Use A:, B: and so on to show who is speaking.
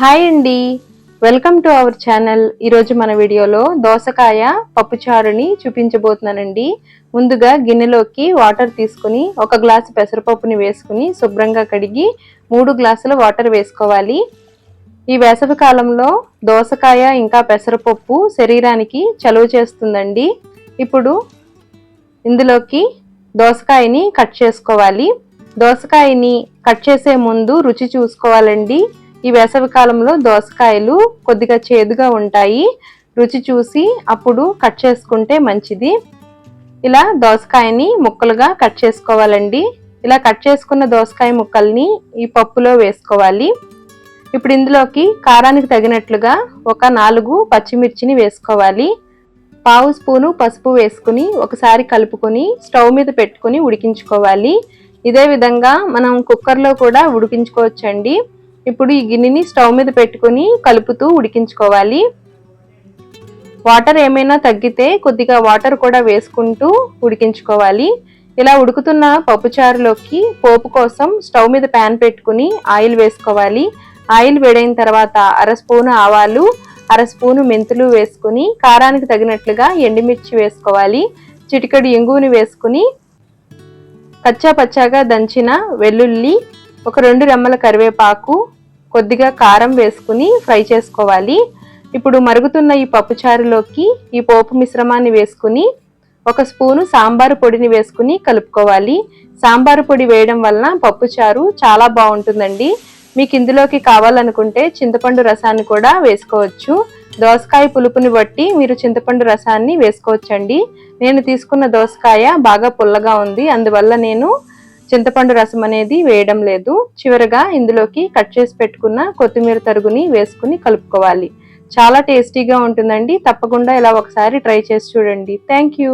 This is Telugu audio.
A: హాయ్ అండి. Welcome to our channel. ఈరోజు మన వీడియోలో దోసకాయ పప్పుచారుని చూపించబోతున్నానండి. ముందుగా గిన్నెలోకి వాటర్ తీసుకుని ఒక గ్లాసు పెసరపప్పుని వేసుకుని శుభ్రంగా కడిగి మూడు గ్లాసుల వాటర్ వేసుకోవాలి. ఈ వేసవి కాలంలో దోసకాయ ఇంకా పెసరపప్పు శరీరానికి చలువ చేస్తుందండి. ఇప్పుడు ఇందులోకి దోసకాయని కట్ చేసుకోవాలి. దోసకాయని కట్ చేసే ముందు రుచి చూసుకోవాలండి. ఈ వేసవి కాలంలో దోసకాయలు కొద్దిగా చేదుగా ఉంటాయి. రుచి చూసి అప్పుడు కట్ చేసుకుంటే మంచిది. ఇలా దోసకాయని ముక్కలుగా కట్ చేసుకోవాలండి. ఇలా కట్ చేసుకున్న దోసకాయ ముక్కల్ని ఈ పప్పులో వేసుకోవాలి. ఇప్పుడు ఇందులోకి కారానికి తగినట్లుగా ఒక నాలుగు పచ్చిమిర్చిని వేసుకోవాలి. పావు స్పూను పసుపు వేసుకుని ఒకసారి కలుపుకొని స్టవ్ మీద పెట్టుకుని ఉడికించుకోవాలి. ఇదే విధంగా మనం కుక్కర్లో కూడా ఉడికించుకోవచ్చండి. ఇప్పుడు ఈ గిన్నెని స్టవ్ మీద పెట్టుకుని కలుపుతూ ఉడికించుకోవాలి. వాటర్ ఏమైనా తగ్గితే కొద్దిగా వాటర్ కూడా వేసుకుంటూ ఉడికించుకోవాలి. ఇలా ఉడుకుతున్న పప్పుచారులోకి పోపు కోసం స్టవ్ మీద ప్యాన్ పెట్టుకుని ఆయిల్ వేసుకోవాలి. ఆయిల్ వేడైన తర్వాత అర స్పూను ఆవాలు అర స్పూను మెంతులు వేసుకుని కారానికి తగినట్లుగా ఎండుమిర్చి వేసుకోవాలి. చిటికడు ఎంగువుని వేసుకుని కచ్చా పచ్చాగా దంచిన వెల్లుల్లి ఒక రెండు రెమ్మల కరివేపాకు కొద్దిగా కారం వేసుకుని ఫ్రై చేసుకోవాలి. ఇప్పుడు మరుగుతున్న ఈ పప్పుచారులోకి ఈ పోపు మిశ్రమాన్ని వేసుకుని ఒక స్పూను సాంబారు పొడిని వేసుకుని కలుపుకోవాలి. సాంబారు పొడి వేయడం వలన పప్పుచారు చాలా బాగుంటుందండి. మీకు ఇందులోకి కావాలనుకుంటే చింతపండు రసాన్ని కూడా వేసుకోవచ్చు. దోసకాయ పులుపుని బట్టి మీరు చింతపండు రసాన్ని వేసుకోవచ్చండి. నేను తీసుకున్న దోసకాయ బాగా పుల్లగా ఉంది. అందువల్ల నేను చింతపండు రసం అనేది వేయడం లేదు. చివరగా ఇందులోకి కట్ చేసి పెట్టుకున్న కొత్తిమీర తరుగుని వేసుకుని కలుపుకోవాలి. చాలా టేస్టీగా ఉంటుందండి. తప్పకుండా ఇలా ఒకసారి ట్రై చేసి చూడండి. Thank you.